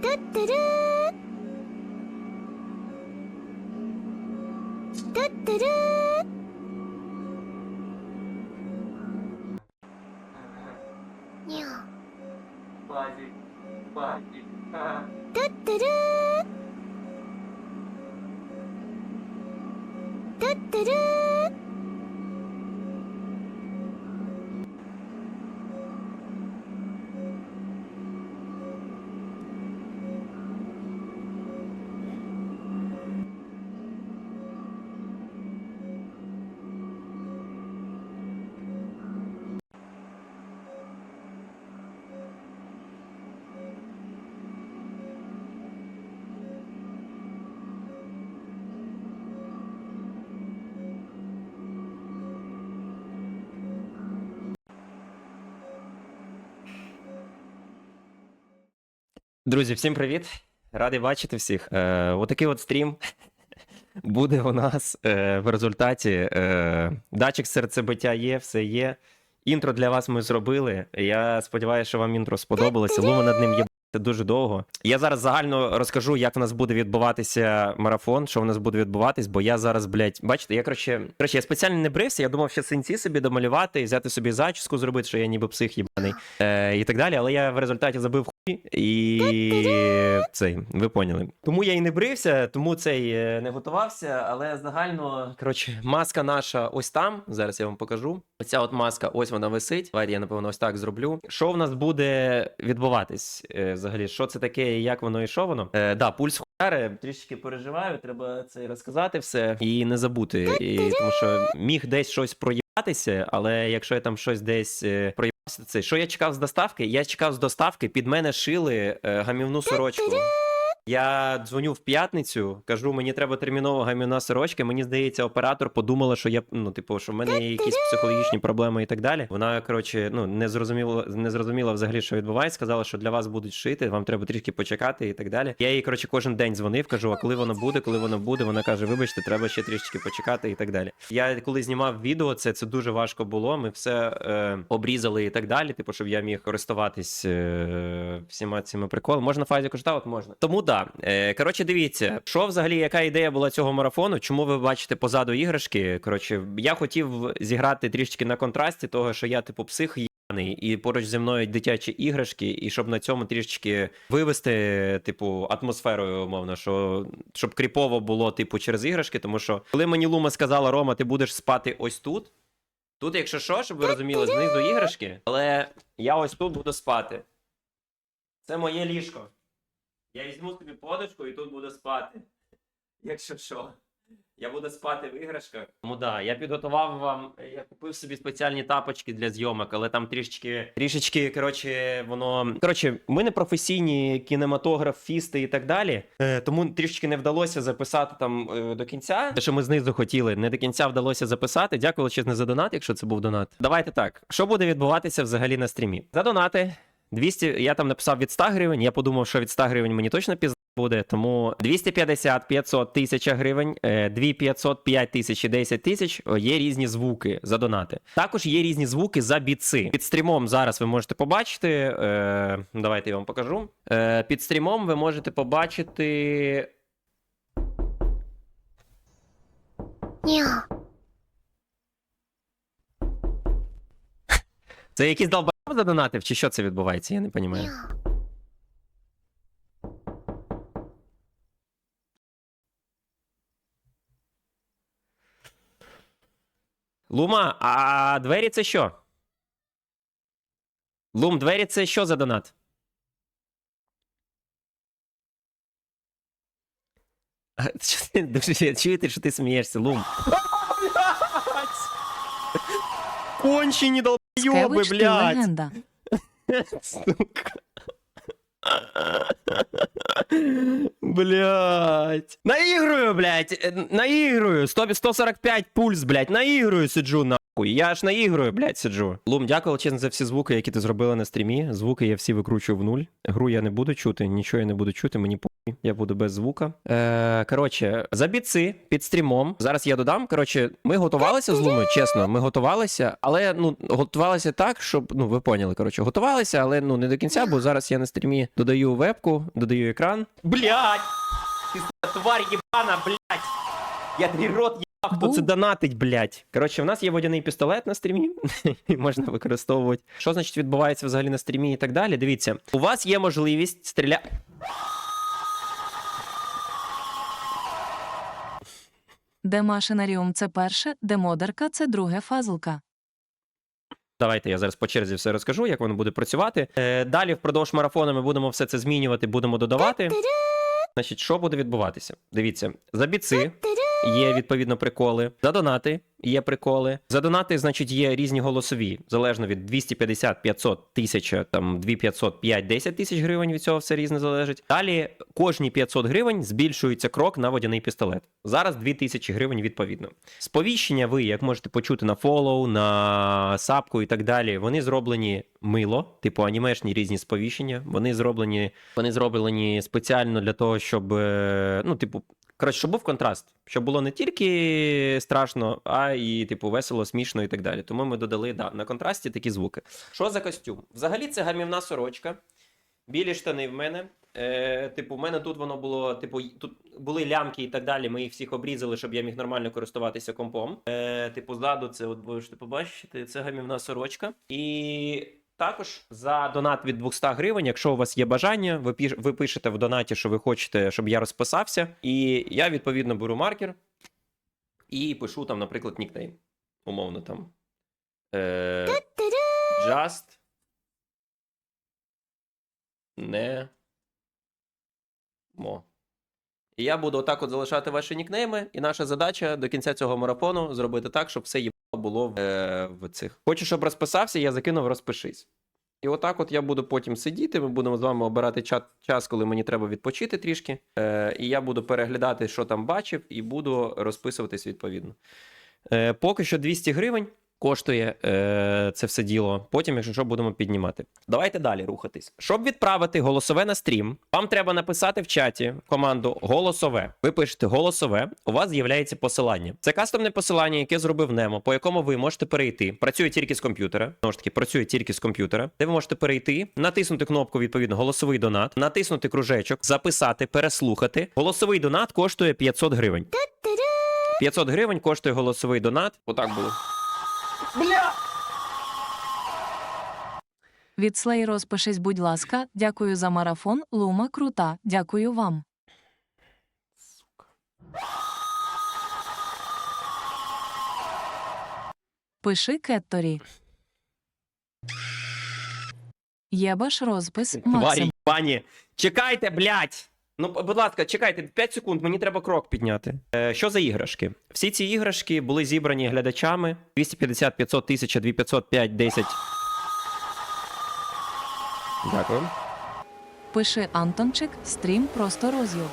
トットルー。トットルー。にゃトゥットゥルッルー。Друзі, всім привіт! Радий бачити всіх. Е, отакий от стрім буде у нас е, в результаті. Е, датчик серцебиття є, все є. Інтро для вас ми зробили. Я сподіваюся, що вам інтро сподобалося. Лума над ним є дуже довго. Я зараз загально розкажу, як в нас буде відбуватися марафон, що в нас буде відбуватись, бо я зараз, блядь, бачите, я коротше, коротше, я спеціально не брився, я думав, що синці собі домалювати, взяти собі зачіску зробити, що я ніби псих їбаний е, і так далі. Але я в результаті забив хуй і цей, ви поняли. Тому я і не брився, тому цей е, не готувався. Але загально, коротше, маска наша ось там. Зараз я вам покажу. Оця от маска, ось вона висить. Давайте я напевно ось так зроблю. Що в нас буде відбуватись? Взагалі, що це таке, і як воно і воно? Е, да, пульс хуяри, трішки переживаю, треба це розказати все і не забути. І, тому що міг десь щось проїбатися, але якщо я там щось десь е, проїбався, це що я чекав з доставки? Я чекав з доставки, під мене шили е, гамівну сорочку. Я дзвоню в п'ятницю, кажу, мені треба терміново гамівна сорочка. Мені здається, оператор подумала, що я ну, типу, що в мене є якісь психологічні проблеми і так далі. Вона, коротше, ну не зрозуміла, не зрозуміла взагалі, що відбувається. Сказала, що для вас будуть шити, вам треба трішки почекати і так далі. Я їй, коротше, кожен день дзвонив, кажу, а коли воно буде, коли воно буде. Вона каже: Вибачте, треба ще трішки почекати і так далі. Я коли знімав відео, це, це дуже важко було. Ми все е, обрізали і так далі. Типу, щоб я міг користуватись е, всіма цими приколами. Можна фазі коштаут? Можна. Тому да. Е, коротше, дивіться, що взагалі, яка ідея була цього марафону? Чому ви бачите позаду іграшки? Коротше, я хотів зіграти трішки на контрасті того, що я, типу, псих. їбаний, І поруч зі мною дитячі іграшки, і щоб на цьому трішечки вивести, типу, атмосферою, умовно, що щоб кріпово було, типу, через іграшки. Тому що коли мені Лума сказала, Рома, ти будеш спати ось тут. Тут, якщо що, щоб ви розуміли, знизу іграшки, але я ось тут буду спати. Це моє ліжко. Я візьму собі подушку і тут буду спати. Якщо що. Я буду спати в іграшках. Тому да, я підготував вам. Я купив собі спеціальні тапочки для зйомок, але там трішечки, трішечки, коротше, воно. Коротше, ми не професійні кінематографісти і так далі. Е, тому трішечки не вдалося записати там е, до кінця. Те, що ми знизу хотіли, не до кінця вдалося записати. Дякую величезне за донат, якщо це був донат. Давайте так. Що буде відбуватися взагалі на стрімі? За донати. 200, я там написав від 100 гривень. Я подумав, що від 100 гривень мені точно пізна буде. Тому 250, 500, 1000 гривень, е, 2500, 5 тисяч і 10 тисяч є різні звуки за донати. Також є різні звуки за біци. Під стрімом зараз ви можете побачити. Е, давайте я вам покажу. Е, під стрімом ви можете побачити. に Це якийсь долбоєб задонатив, чи що це відбувається? Я не розумію. Лума, а двері це що? Лум, двері це що за донат? Чуєте, що ти смієшся, Лум? Кончені долбойоби, Скевич, ти блядь! легенда. Сука. Блять. Наігрую, блять. Наігрую. 100, 145 пульс, блять. Наігрую, сиджу на. Ой, Я аж наігрую, блядь, сиджу. Лум, дякую величезно за всі звуки, які ти зробила на стрімі. Звуки я всі викручую в нуль. Гру я не буду чути, нічого я не буду чути, мені похуй, я буду без звука. Е, коротше, за біци під стрімом. Зараз я додам. Коротше, ми готувалися з Лумою, чесно, ми готувалися, але ну готувалися так, щоб ну ви поняли. Коротше, готувалися, але ну не до кінця, бо зараз я на стрімі додаю вебку, додаю екран. Блядь! Ти тварь єбана, блядь! Я твій рот їбав, хто це донатить, блядь. Коротше, в нас є водяний пістолет на стрімі, і можна використовувати. Що значить відбувається взагалі на стрімі і так далі? Дивіться, у вас є можливість стріляти. Де машинаріум це перше, де модерка це друге фазлка. Давайте я зараз по черзі все розкажу, як воно буде працювати. Е, далі впродовж марафону ми будемо все це змінювати, будемо додавати. Значить, що буде відбуватися? Дивіться, за біци є відповідно приколи, за донати є приколи. За донати, значить, є різні голосові, залежно від 250, 500, 1000, там 2500, 5, 10 тисяч гривень. Від цього все різне залежить. Далі кожні 500 гривень збільшується крок на водяний пістолет. Зараз 2000 гривень відповідно. Сповіщення ви, як можете почути на фоллоу, на сапку і так далі, вони зроблені мило, типу анімешні різні сповіщення. Вони зроблені, вони зроблені спеціально для того, щоб е, ну, типу. Коротше, щоб був контраст, щоб було не тільки страшно, а і типу весело, смішно і так далі. Тому ми додали да, на контрасті такі звуки. Що за костюм? Взагалі це гамівна сорочка. Білі штани в мене. Е, типу, в мене тут воно було, типу, тут були лямки і так далі. Ми їх всіх обрізали, щоб я міг нормально користуватися компом. Е, типу, ззаду це от можете побачити, це гамівна сорочка. І також за донат від 200 гривень, якщо у вас є бажання, ви, піш, ви пишете в донаті, що ви хочете, щоб я розписався. І я відповідно беру маркер і пишу там, наприклад, нікнейм. Умовно там. Е, just не мо. І я буду отак от залишати ваші нікнейми, і наша задача до кінця цього марафону зробити так, щоб все їбало було в, е, в цих. Хочу, щоб розписався, я закинув розпишись. І отак от я буду потім сидіти. Ми будемо з вами обирати чат, час, коли мені треба відпочити трішки. Е, і я буду переглядати, що там бачив, і буду розписуватись відповідно. Е, поки що 200 гривень коштує е, це все діло. Потім, якщо що, будемо піднімати. Давайте далі рухатись. Щоб відправити голосове на стрім, вам треба написати в чаті команду голосове. Ви пишете голосове, у вас з'являється посилання. Це кастомне посилання, яке зробив Немо, по якому ви можете перейти. Працює тільки з комп'ютера. Знову ж таки, працює тільки з комп'ютера, де ви можете перейти, натиснути кнопку відповідно голосовий донат, натиснути кружечок, записати, переслухати. Голосовий донат коштує 500 гривень. 500 гривень коштує голосовий донат. Отак було. Від Слей розпишись, будь ласка. Дякую за марафон. Лума крута. Дякую вам. Пиши Кетторі. Єбаш розпис Тварі, пані. Чекайте, блядь! Ну, будь ласка, чекайте, 5 секунд, мені треба крок підняти. Е, що за іграшки? Всі ці іграшки були зібрані глядачами. 250, 500, 1000, 2500, 5, 10. Дякую. Пиши Антончик. Стрім просто роз'їв.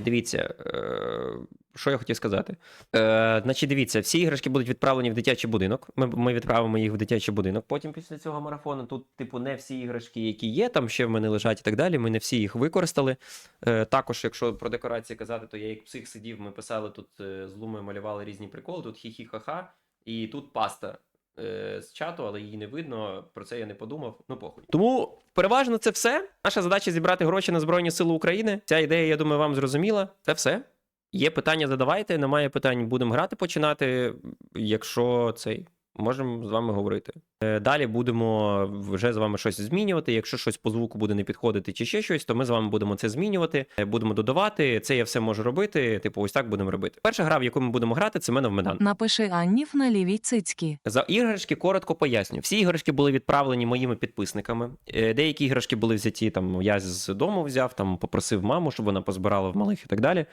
Дивіться, е, що я хотів сказати. Е, значить, дивіться, всі іграшки будуть відправлені в дитячий будинок. Ми, ми відправимо їх в дитячий будинок. Потім після цього марафону. Тут, типу, не всі іграшки, які є, там ще в мене лежать і так далі. Ми не всі їх використали. Е, також, якщо про декорації казати, то я як псих сидів, ми писали тут е, з лумою малювали різні приколи. Тут хі-хі-ха-ха, і тут паста. Е, З чату, але її не видно. Про це я не подумав. Ну похуй. Тому переважно це все. Наша задача зібрати гроші на Збройні Сили України. Ця ідея, я думаю, вам зрозуміла. Це все. Є питання, задавайте. Немає питань, будемо грати починати. Якщо цей можемо з вами говорити. Е, Далі будемо вже з вами щось змінювати. Якщо щось по звуку буде не підходити чи ще щось, то ми з вами будемо це змінювати, е, будемо додавати. Це я все можу робити. Типу, ось так будемо робити. Перша гра, в яку ми будемо грати, це мене в медан. Напиши Аннів на лівій цицькі. За іграшки коротко поясню. Всі іграшки були відправлені моїми підписниками. Е, Деякі іграшки були взяті. Там я з дому взяв, там попросив маму, щоб вона позбирала в малих і так далі.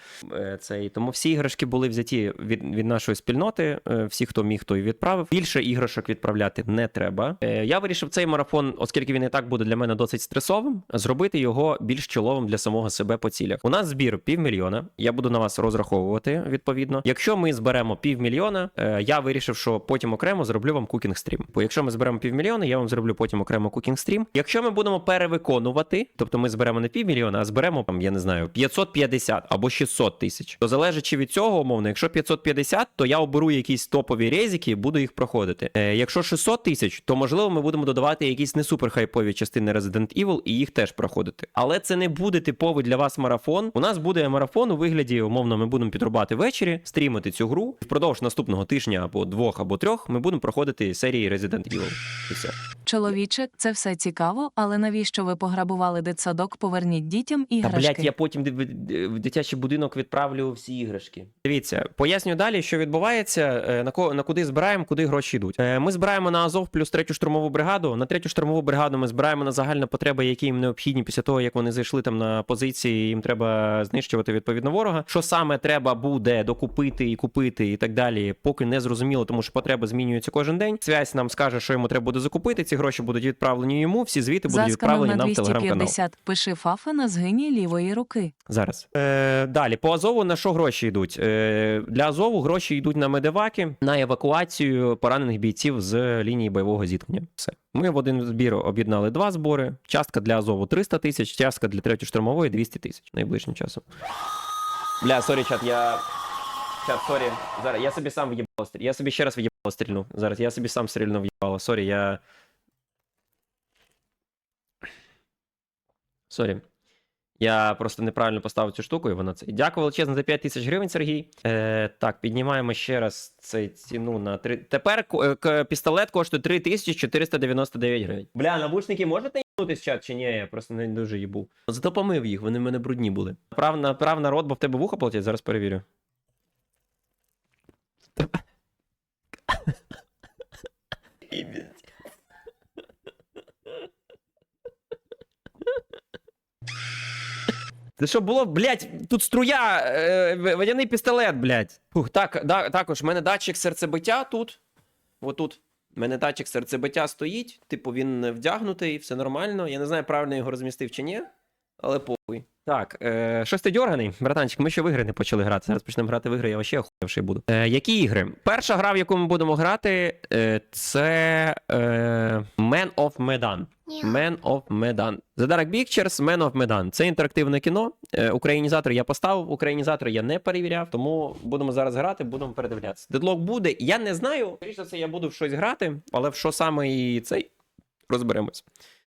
Це і тому всі іграшки були взяті від, від нашої спільноти. Всі, хто міг, той відправив. Більше іграшок відправляти не треба. Е, Я вирішив цей марафон, оскільки він і так буде для мене досить стресовим, зробити його більш чоловим для самого себе по цілях. У нас збір півмільйона. Я буду на вас розраховувати відповідно. Якщо ми зберемо півмільйона, е, я вирішив, що потім окремо зроблю вам кукінг стрім. Бо якщо ми зберемо півмільйона, я вам зроблю потім окремо кукінг стрім. Якщо ми будемо перевиконувати, тобто ми зберемо не півмільйона, а зберемо там, я не знаю, 550 або 600 тисяч. То залежачи від цього, умовно, якщо 550, то я оберу якісь топові резики буду їх проходити. Е, якщо 600 тисяч, то можливо ми будемо додавати якісь не супер хайпові частини Resident Evil і їх теж проходити. Але це не буде типовий для вас марафон. У нас буде марафон у вигляді, умовно, ми будемо підрубати ввечері, стрімити цю гру. Впродовж наступного тижня або двох, або трьох ми будемо проходити серії Resident Evil. І все. Чоловіче, це все цікаво, але навіщо ви пограбували дитсадок? Поверніть дітям Та іграшки. блядь, я потім в- дитячий будинок відправлю всі іграшки. Дивіться, поясню далі, що відбувається, е, на ко на куди збираємо, куди гроші йдуть. Е, Ми збираємо на Азов плюс третю штурмову бригаду. На третю штурмову бригаду ми збираємо на загальні потреби, які їм необхідні після того, як вони зайшли там на позиції. Їм треба знищувати відповідно ворога. Що саме треба буде докупити і купити, і так далі, поки не зрозуміло, тому що потреби змінюються кожен день. Связь нам скаже, що йому треба буде закупити. Ці гроші будуть відправлені йому. Всі звіти будуть відправлені на нам в телеграм-канал. Пиши фафа на згині лівої руки. Зараз. Е, далі, по Азову на що гроші йдуть? Е, для Азову гроші йдуть на медиваки, на евакуацію поранених бійців з лінії бойового зіткнення. Все. Ми в один збір об'єднали два збори. Частка для Азову 300 тисяч, частка для третьої штурмової 200 тисяч найближчим часом. Бля, сорі, чат, я. Чат, сорі. Зараз я собі сам в'їбало стріль. Я собі ще раз в'їбало стрільну. Зараз я собі сам стрільну в'їбало. Сорі, я. Сорі. Я просто неправильно поставив цю штуку, і вона це. Дякую величезно за 5 тисяч гривень, Сергій. Е, так, піднімаємо ще раз цей ціну на 3. Тепер е, пістолет коштує 3499 гривень. Бля, навушники можете їбнутись чат чи ні? Я просто не дуже їбу. Зато помив їх, вони в мене брудні були. Прав, на, прав народ, бо в тебе вуха платять, зараз перевірю. Це що було, блядь, тут струя, е, водяний пістолет, блядь. Фух, так, да, також, в мене датчик серцебиття тут. Отут. У мене датчик серцебиття стоїть, типу він вдягнутий, все нормально. Я не знаю, правильно його розмістив чи ні, але похуй. Так, е, щось ти дьорганий, братанчик, ми ще в ігри не почали грати. Зараз почнемо грати в ігри, я вообще охуєвший буду. Е, які ігри? Перша гра, в яку ми будемо грати, е, це е, Man of Medan. Man of Medan. The Dark Pictures, Man of Medan. Це інтерактивне кіно. Е, Українізатор я поставив, українізатор я не перевіряв, тому будемо зараз грати, будемо передивлятися. Дедлок буде. Я не знаю. Скоріше за це я буду в щось грати, але в що саме і цей розберемось.